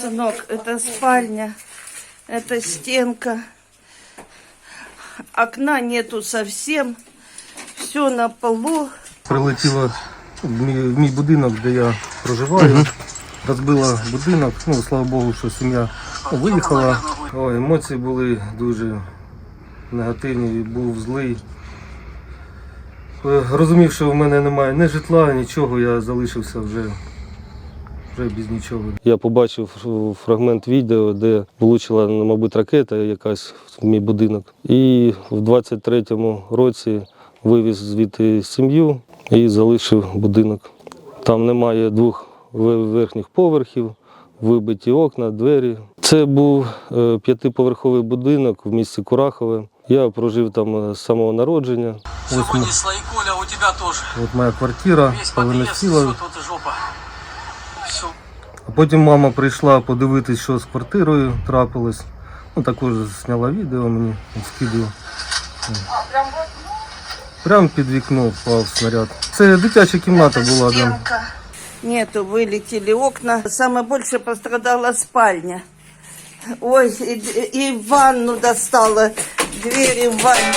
Сынок, это спальня, это стенка. Окна нету совсем. Все на полу. Прилетіла в мій, в мій будинок, де я проживаю. Розбила будинок. Ну, слава Богу, що сім'я виїхала. О, емоції були дуже негативні, був злий. Е, Розумів, що в мене немає ні житла, нічого, я залишився вже, вже без нічого. Я побачив фрагмент відео, де влучила, ну, мабуть, ракета якась в мій будинок. І в 23-му році вивіз звідти сім'ю і залишив будинок. Там немає двох верхніх поверхів, вибиті окна, двері. Це був е, п'ятиповерховий будинок в місті Курахове. Я прожив там е, з самого народження. Все Ось, ми- вынесло, и Коля, у тебя тоже. от моя квартира Весь все тут жопа. Все. А потім мама прийшла подивитись, що з квартирою трапилось. Ну, також зняла відео мені скидаю. Прямо під вікно впав снаряд. Це дитяча кімната Это була. Да. стенка. Нету, вылетели окна. Самое больше пострадала спальня. Ой, и, и ванну достала. Двери в ванной.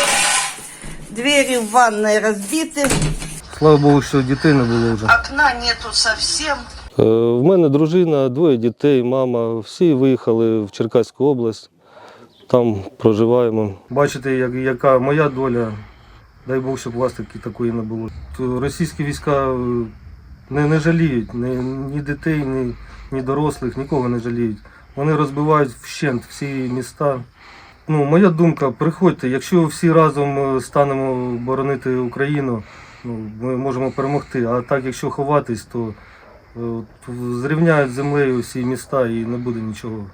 Двери в ванной разбиты. Слава Богу, що дітей не було вже. Окна нету совсем. Е, В мене дружина, двоє дітей, мама. Всі виїхали в Черкаську область. Там проживаємо. Бачите, як, яка моя доля. Дай Бог, щоб у вас такі, такої не було. То Російські війська е, не, не жаліють ні, ні дітей, ні, ні дорослих, нікого не жаліють. Вони розбивають вщент всі міста. Ну, моя думка, приходьте, якщо всі разом е, станемо боронити Україну, ну, ми можемо перемогти. А так, якщо ховатись, то Зрівняють з землею всі міста і не буде нічого.